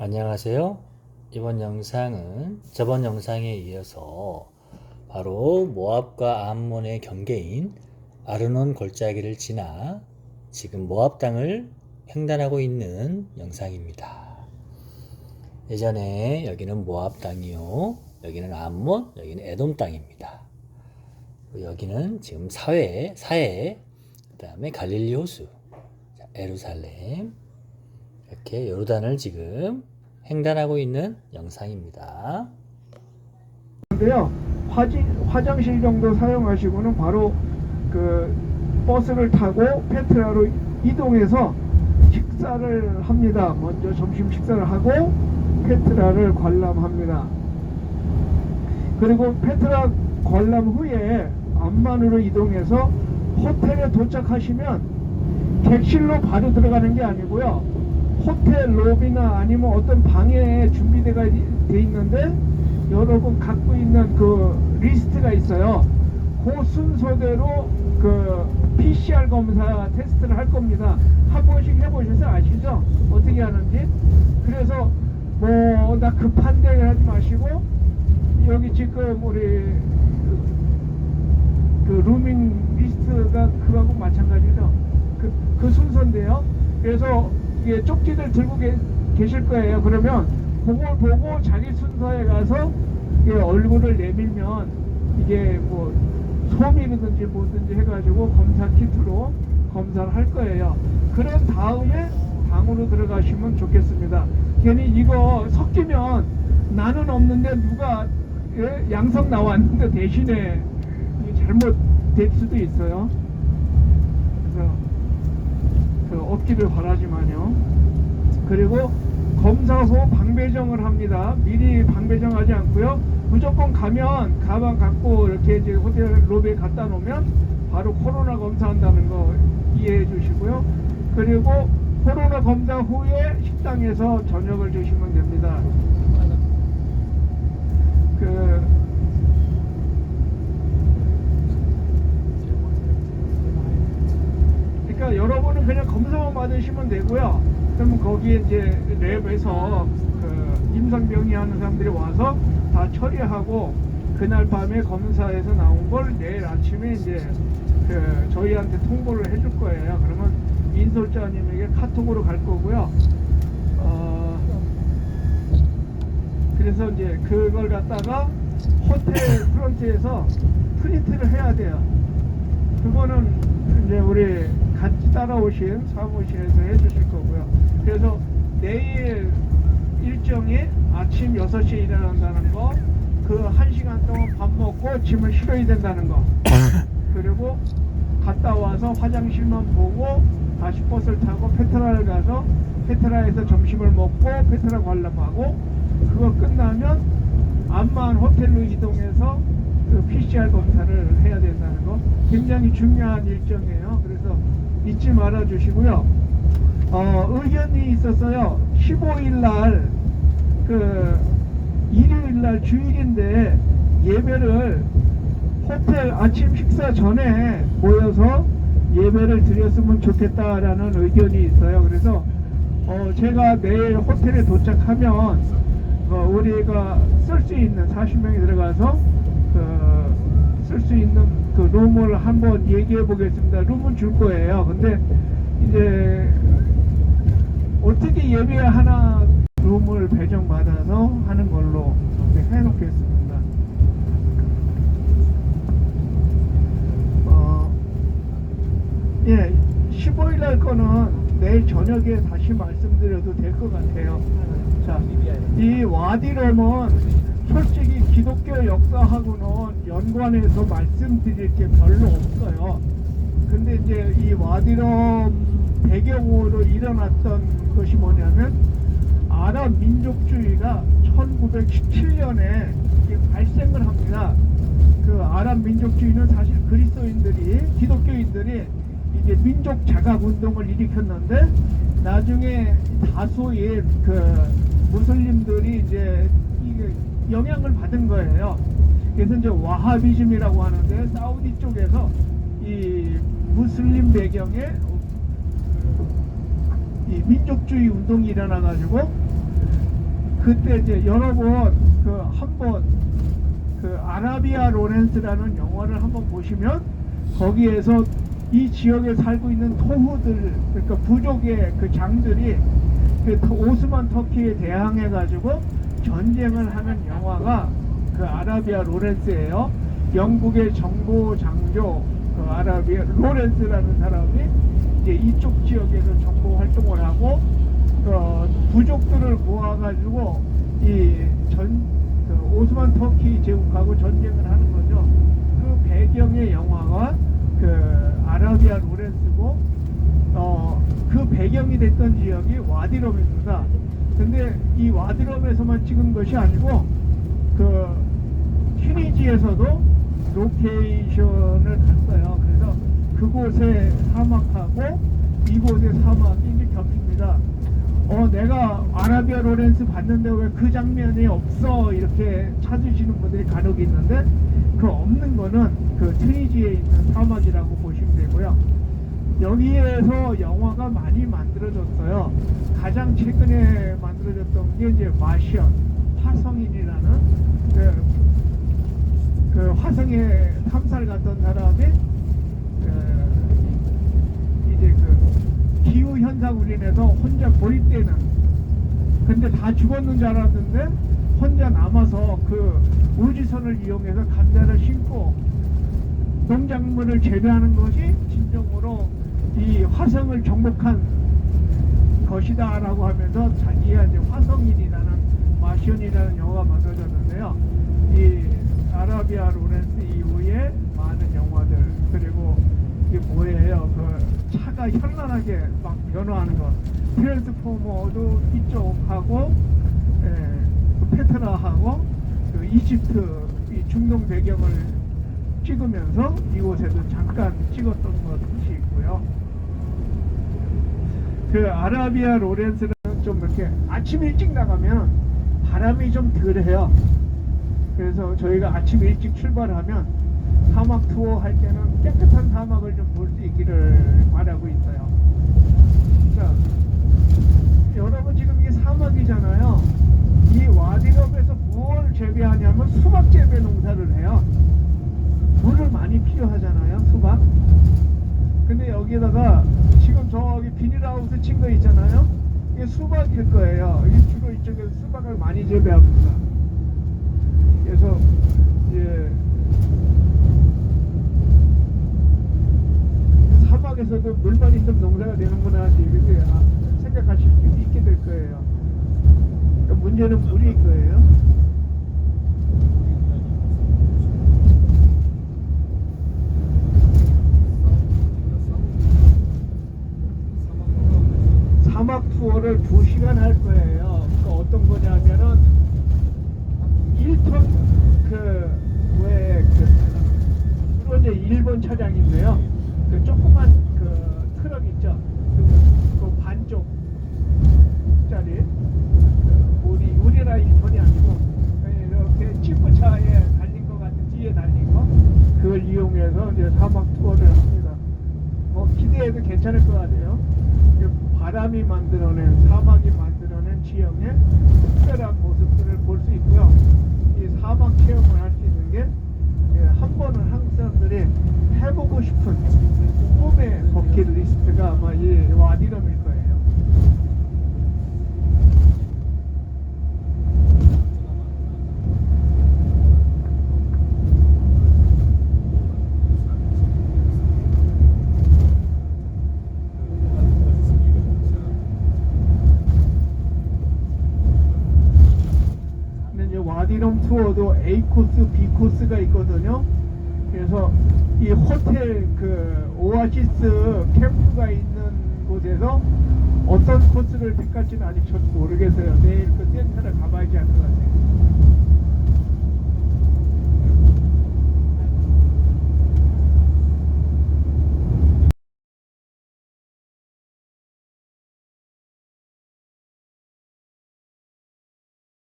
안녕하세요. 이번 영상은 저번 영상에 이어서 바로 모압과 암몬의 경계인 아르논 골짜기를 지나 지금 모압 땅을 횡단하고 있는 영상입니다. 예전에 여기는 모압 땅이요. 여기는 암몬, 여기는 에돔 땅입니다. 여기는 지금 사회, 사해, 그 다음에 갈릴리 호수, 자, 에루살렘, 이렇게 요르단을 지금 횡단하고 있는 영상입니다. 인데요. 화지, 화장실 정도 사용하시고는 바로 그 버스를 타고 페트라로 이동해서 식사를 합니다. 먼저 점심 식사를 하고 페트라를 관람합니다. 그리고 페트라 관람 후에 암만으로 이동해서 호텔에 도착하시면 객실로 바로 들어가는 게 아니고요. 호텔 로비나 아니면 어떤 방에 준비되어 돼 있는데 여러분 갖고 있는 그 리스트가 있어요. 그 순서대로 그 PCR 검사 테스트를 할 겁니다. 한 번씩 해보셔서 아시죠? 어떻게 하는지. 그래서 뭐 나 급한데 하지 마시고 여기 지금 우리 그, 그 루밍 리스트가 그거하고 마찬가지죠. 그, 그 순서인데요. 그래서 이게 쪽지들 들고 계, 계실 거예요. 그러면 그걸 보고 자기 순서에 가서 얼굴을 내밀면 이게 뭐 소미이든지 뭐든지 해가지고 검사 키트로 검사를 할 거예요. 그런 다음에 방으로 들어가시면 좋겠습니다. 괜히 이거 섞이면 나는 없는데 누가 예? 양성 나왔는데 대신에 잘못될 수도 있어요. 그래서 그 없기를 바라지만요. 그리고 검사 후 방배정을 합니다. 미리 방배정하지 않고요. 무조건 가면 가방 갖고 이렇게 이제 호텔 로비에 갖다 놓으면 바로 코로나 검사한다는 거 이해해 주시고요. 그리고 코로나 검사 후에 식당에서 저녁을 드시면 됩니다. 그 그러니까 여러분은 그냥 검사만 받으시면 되고요. 그러면 거기에 이제 랩에서 그 임상병이 하는 사람들이 와서 다 처리하고 그날 밤에 검사에서 나온 걸 내일 아침에 이제 그 저희한테 통보를 해줄 거예요. 그러면 인솔자님에게 카톡으로 갈 거고요. 어, 그래서 이제 그걸 갖다가 호텔 프런트에서 프린트를 해야 돼요. 그거는 이제 우리 같이 따라오신 사무실에서 해주실 거고요. 그래서 내일 일정이 아침 6시에 일어난다는 거, 그 1시간 동안 밥 먹고 짐을 실어야 된다는 거, 그리고 갔다 와서 화장실만 보고 다시 버스를 타고 페트라를 가서 페트라에서 점심을 먹고 페트라 관람하고 그거 끝나면 암만 호텔로 이동해서 그 PCR 검사를 해야 된다는 거 굉장히 중요한 일정이에요. 그래서 잊지 말아 주시고요. 어, 의견이 있었어요. 15일 날, 그, 일요일 날 주일인데 예배를 호텔 아침 식사 전에 모여서 예배를 드렸으면 좋겠다라는 의견이 있어요. 그래서 어, 제가 내일 호텔에 도착하면 어, 우리가 쓸 수 있는 40명이 들어가서 쓸 수 있는 그 룸을 한번 얘기해 보겠습니다. 룸은 줄 거예요. 근데 이제 어떻게 예배 하나 룸을 배정받아서 하는 걸로 이렇게 해놓겠습니다. 어, 예, 15일 날 거는 내일 저녁에 다시 말씀드려도 될 것 같아요. 자, 이 와디럼은 솔직히 기독교 역사하고는 연관해서 말씀드릴 게 별로 없어요. 근데 이제 이 와디럼 배경으로 일어났던 것이 뭐냐면 아랍 민족주의가 1917년에 발생을 합니다. 그 아랍 민족주의는 사실 그리스도인들이 기독교인들이 이제 민족 자각 운동을 일으켰는데 나중에 다수의 그 무슬림들이 이제 이게 영향을 받은 거예요. 그래서 이제 와하비즘이라고 하는데 사우디 쪽에서 이 무슬림 배경에 이 민족주의 운동이 일어나 가지고 그때 이제 여러 번 그 한번 그 아라비아 로렌스라는 영화를 한번 보시면 거기에서 이 지역에 살고 있는 토후들 그러니까 부족의 그 장들이 그 터- 오스만 터키에 대항해 가지고 전쟁을 하는 영화가 그 아라비아 로렌스예요. 영국의 정보 장교 그 아라비아 로렌스라는 사람이 이제 이쪽 지역에서 정보 활동을 하고 어, 부족들을 모아가지고 이전 그 오스만 터키 제국하고 전쟁을 하는 거죠. 그 배경의 영화가 그 아라비아 로렌스고 어, 그 배경이 됐던 지역이 와디럼입니다. 근데 이 와디럼에서만 찍은 것이 아니고 그 튀니지에서도 로케이션을 갔어요. 그래서 그곳의 사막하고 이곳의 사막이 이제 겹칩니다. 어, 내가 아라비아 로렌스 봤는데 왜 그 장면이 없어? 이렇게 찾으시는 분들이 간혹 있는데 그 없는 거는 그 트니지에 있는 사막이라고 보시면 되고요. 여기에서 영화가 많이 만들어졌어요. 가장 최근에 만들어졌던 게 이제 마션, 화성인이라는 그, 그 화성에 탐사를 갔던 사람이 그 이제 그 기후 현상으로 인해서 혼자 고립되는 근데 다 죽었는 줄 알았는데 혼자 남아서 그 우주선을 이용해서 감자를 심고 농작물을 재배하는 것이 진정으로 이 화성을 정복한 것이다라고 하면서 자기가 이제 화성인이라는 마션이라는 영화가 만들어졌는데요. 이 아라비아 로렌스 이후에 많은 영화들 그리고 이게 뭐예요? 그 차가 현란하게 막 변화하는 것. 트랜스포머도 이쪽하고 예, 그 페트라하고 그 이집트 이 중동 배경을 찍으면서 이곳에도 잠깐 찍었던 것 이 있고요. 그 아라비아 로렌스는 좀 이렇게 아침 일찍 나가면 바람이 좀 덜해요. 그래서 저희가 아침 일찍 출발하면 사막 투어 할 때는 깨끗한 사막을 좀 볼 수 있기를 바라고 있어요. 자, 여러분 지금 이게 사막이잖아요. 이 와디럽에서 무엇을 재배하냐면 수박 재배 농사를 해요. 물을 많이. 근데 여기다가 지금 저기 비닐하우스 친 거 있잖아요. 이게 수박일 거예요. 이 주로 이쪽에서 수박을 많이 재배합니다. 그래서 이제 사막에서도 물만 있으면 농사가 되는구나 이렇게 아, 생각하실 수 있게 될 거예요. 그러니까 문제는 물일 거예요. 사막 투어를 2시간 할 거예요. 그러니까 어떤 거냐면은 1톤 그왜그 주로 이제 일본 차량인데요. 그 조그만 그 트럭 있죠. 그, 그 반쪽짜리 그 우리 우리나라 1톤이 아니고 이렇게 지프차에 달린 거 같은 뒤에 달린 거 그걸 이용해서 이제 사막 투어를 합니다. 뭐 기대해도 괜찮을 것 같아요. 그 바람이 만들어낸 사막이 만들어낸 지형의 특별한 모습들을 볼 수 있고요. 이 사막 체험을 할 수 있는 게 한 번은 한국 사람들이 해보고 싶은 꿈의 버킷리스트가 아마 이 와디럼일 거예요. 근데 이제 와디럼 투어도 A 코스, B 코스가 있거든요. 그래서 이 호텔 그 오아시스 캠프가 있는 곳에서 어떤 코스를 택할지는 아직 저도 모르겠어요. 내일 그 센터를 가봐야지 할것 같아요.